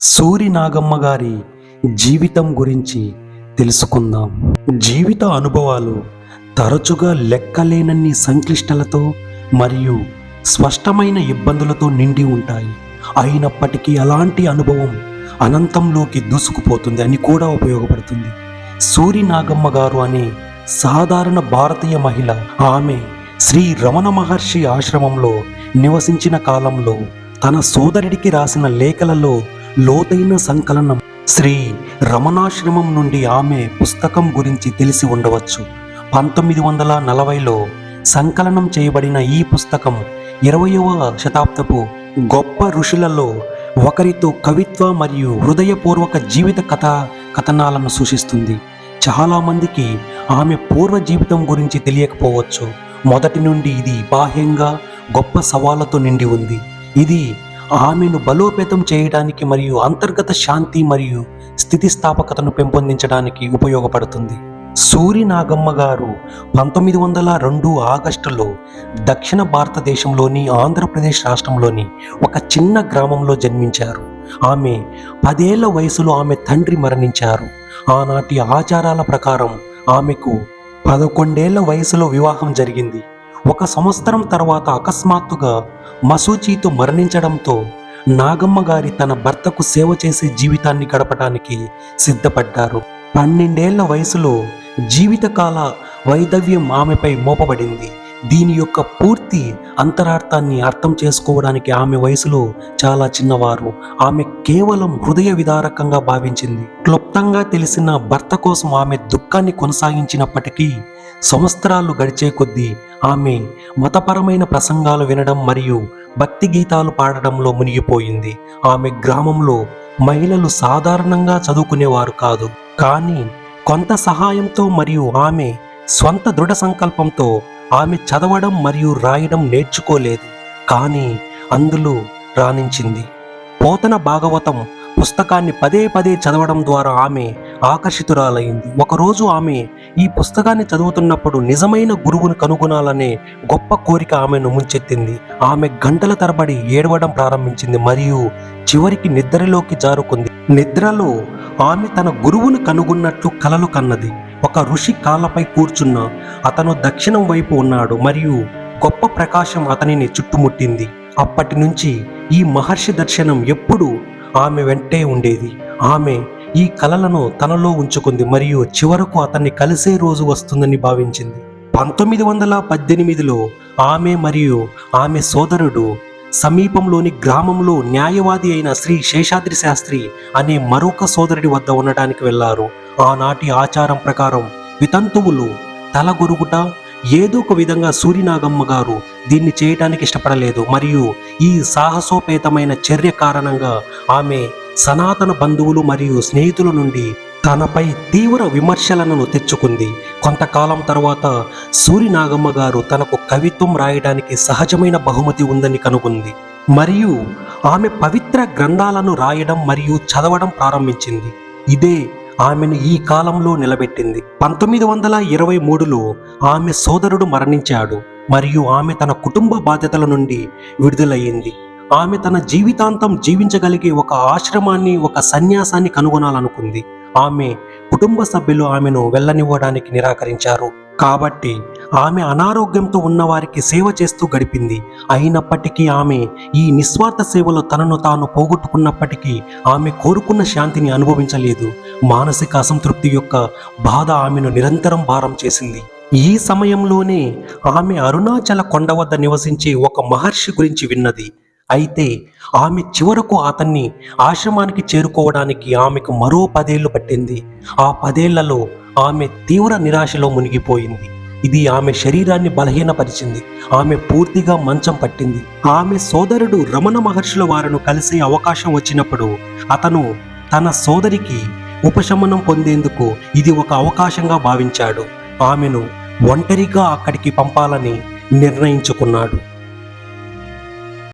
సూరి నాగమ్మ గారి జీవితం గురించి తెలుసుకుందాం. జీవిత అనుభవాలు తరచుగా లెక్కలేనన్ని సంక్లిష్టలతో మరియు స్పష్టమైన ఇబ్బందులతో నిండి ఉంటాయి. అయినప్పటికీ అలాంటి అనుభవం అనంతంలోకి దూసుకుపోతుంది అని కూడా ఉపయోగపడుతుంది. సూరి నాగమ్మ గారు అనే సాధారణ భారతీయ మహిళ ఆమె శ్రీ రమణ మహర్షి ఆశ్రమంలో నివసించిన కాలంలో తన సోదరుడికి రాసిన లేఖలలో లోతైన సంకలనం. శ్రీ రమణాశ్రమం నుండి ఆమె పుస్తకం గురించి తెలిసి ఉండవచ్చు. పంతొమ్మిది వందల నలభైలో సంకలనం చేయబడిన ఈ పుస్తకం ఇరవయవ శతాబ్దపు గొప్ప ఋషులలో ఒకరితో కవిత్వ మరియు హృదయపూర్వక జీవిత కథ కథనాలను సూచిస్తుంది. చాలామందికి ఆమె పూర్వ జీవితం గురించి తెలియకపోవచ్చు. మొదటి నుండి ఇది బాహ్యంగా గొప్ప సవాళ్ళతో నిండి ఉంది. ఇది ఆమెను బలోపేతం చేయడానికి మరియు అంతర్గత శాంతి మరియు స్థితిస్థాపకతను పెంపొందించడానికి ఉపయోగపడుతుంది. సూరి నాగమ్మ గారు పంతొమ్మిది వందల రెండు ఆగస్టులో దక్షిణ భారతదేశంలోని ఆంధ్రప్రదేశ్ రాష్ట్రంలోని ఒక చిన్న గ్రామంలో జన్మించారు. ఆమె పదేళ్ళ వయసులో ఆమె తండ్రి మరణించారు. ఆనాటి ఆచారాల ప్రకారం ఆమెకు పదకొండేళ్ళ వయసులో వివాహం జరిగింది. ఒక సంవత్సరం తర్వాత అకస్మాత్తుగా మసూచీతో మరణించడంతో నాగమ్మ గారి తన భర్తకు సేవ చేసే జీవితాన్ని గడపడానికి సిద్ధపడ్డారు. పన్నెండేళ్ళ వయసులో జీవితకాల వైదవ్యం ఆమెపై మోపబడింది. దీని యొక్క పూర్తి అంతరార్థాన్ని అర్థం చేసుకోవడానికి ఆమె వయసులో చాలా చిన్నవారు. ఆమె కేవలం హృదయ విదారకంగా భావించింది. క్లుప్తంగా తెలిసిన భర్త కోసం ఆమె దుఃఖాన్ని కొనసాగించినప్పటికీ సంవత్సరాలు గడిచే కొద్దీ ఆమె మతపరమైన ప్రసంగాలు వినడం మరియు భక్తి గీతాలు పాడడంలో మునిగిపోయింది. ఆమె గ్రామంలో మహిళలు సాధారణంగా చదువుకునేవారు కాదు. కానీ కొంత సహాయంతో మరియు ఆమె స్వంత దృఢ సంకల్పంతో ఆమె చదవడం మరియు రాయడం నేర్చుకోలేదు. కానీ అందులో రాణించింది. పోతన భాగవతం పుస్తకాన్ని పదే పదే చదవడం ద్వారా ఆమె ఆకర్షితురాలైంది. ఒకరోజు ఆమె ఈ పుస్తకాన్ని చదువుతున్నప్పుడు నిజమైన గురువును కనుగొనాలనే గొప్ప కోరిక ఆమెను ముంచెత్తింది. ఆమె గంటల తరబడి ఏడవడం ప్రారంభించింది మరియు చివరికి నిద్రలోకి జారుకుంది. నిద్రలో ఆమె తన గురువును కనుగొన్నట్లు కలలు కన్నది. ఒక ఋషి కాళ్ళపై కూర్చున్న అతను దక్షిణం వైపు ఉన్నాడు మరియు గొప్ప ప్రకాశం అతనిని చుట్టుముట్టింది. అప్పటి నుంచి ఈ మహర్షి దర్శనం ఎప్పుడూ ఆమె వెంటే ఉండేది. ఆమె ఈ కలలను తనలో ఉంచుకుంది మరియు చివరకు అతన్ని కలిసే రోజు వస్తుందని భావించింది. పంతొమ్మిది వందల పద్దెనిమిదిలో ఆమె మరియు ఆమె సోదరుడు సమీపంలోని గ్రామంలో న్యాయవాది అయిన శ్రీ శేషాద్రి శాస్త్రి అనే మరొక సోదరుడి వద్ద ఉండటానికి వెళ్ళారు. ఆనాటి ఆచారం ప్రకారం వితంతువులు తలగొరుగుట ఏదో ఒక విధంగా సూర్యనాగమ్మ గారు దీన్ని చేయటానికి ఇష్టపడలేదు. మరియు ఈ సాహసోపేతమైన చర్య కారణంగా ఆమె సనాతన బంధువులు మరియు స్నేహితుల నుండి తనపై తీవ్ర విమర్శలను తెచ్చుకుంది. కొంతకాలం తర్వాత సూర్యనాగమ్మ గారు తనకు కవిత్వం రాయడానికి సహజమైన బహుమతి ఉందని కనుగొంది. మరియు ఆమె పవిత్ర గ్రంథాలను రాయడం మరియు చదవడం ప్రారంభించింది. ఇదే ఆమెను ఈ కాలంలో నిలబెట్టింది. పంతొమ్మిది వందల ఇరవై మూడులో ఆమె సోదరుడు మరణించాడు. మరియు ఆమె తన కుటుంబ బాధ్యతల నుండి విడుదలయ్యింది. ఆమె తన జీవితాంతం జీవించగలిగే ఒక ఆశ్రమాన్ని ఒక సన్యాసాన్ని కనుగొనాలనుకుంది. ఆమె కుటుంబ సభ్యులు ఆమెను వెళ్ళనివ్వడానికి నిరాకరించారు. కాబట్టి ఆమె అనారోగ్యంతో ఉన్నవారికి సేవ చేస్తూ గడిపింది. అయినప్పటికీ ఆమె ఈ నిస్వార్థ సేవలో తనను తాను పోగొట్టుకున్నప్పటికీ ఆమె కోరుకున్న శాంతిని అనుభవించలేదు. మానసిక అసంతృప్తి యొక్క బాధ ఆమెను నిరంతరం భారం చేసింది. ఈ సమయంలోనే ఆమె అరుణాచల కొండ వద్ద నివసించే ఒక మహర్షి గురించి విన్నది. అయితే ఆమె చివరకు అతన్ని ఆశ్రమానికి చేరుకోవడానికి ఆమెకు మరో పదేళ్ళు పట్టింది. ఆ పదేళ్ళలో ఆమె తీవ్ర నిరాశలో మునిగిపోయింది. ఇది ఆమె శరీరాన్ని బలహీనపరిచింది. ఆమె పూర్తిగా మంచం పట్టింది. ఆమె సోదరుడు రమణ మహర్షుల వారిను కలిసే అవకాశం వచ్చినప్పుడు అతను తన సోదరికి ఉపశమనం పొందేందుకు ఇది ఒక అవకాశంగా భావించాడు. ఆమెను ఒంటరిగా అక్కడికి పంపాలని నిర్ణయించుకున్నాడు.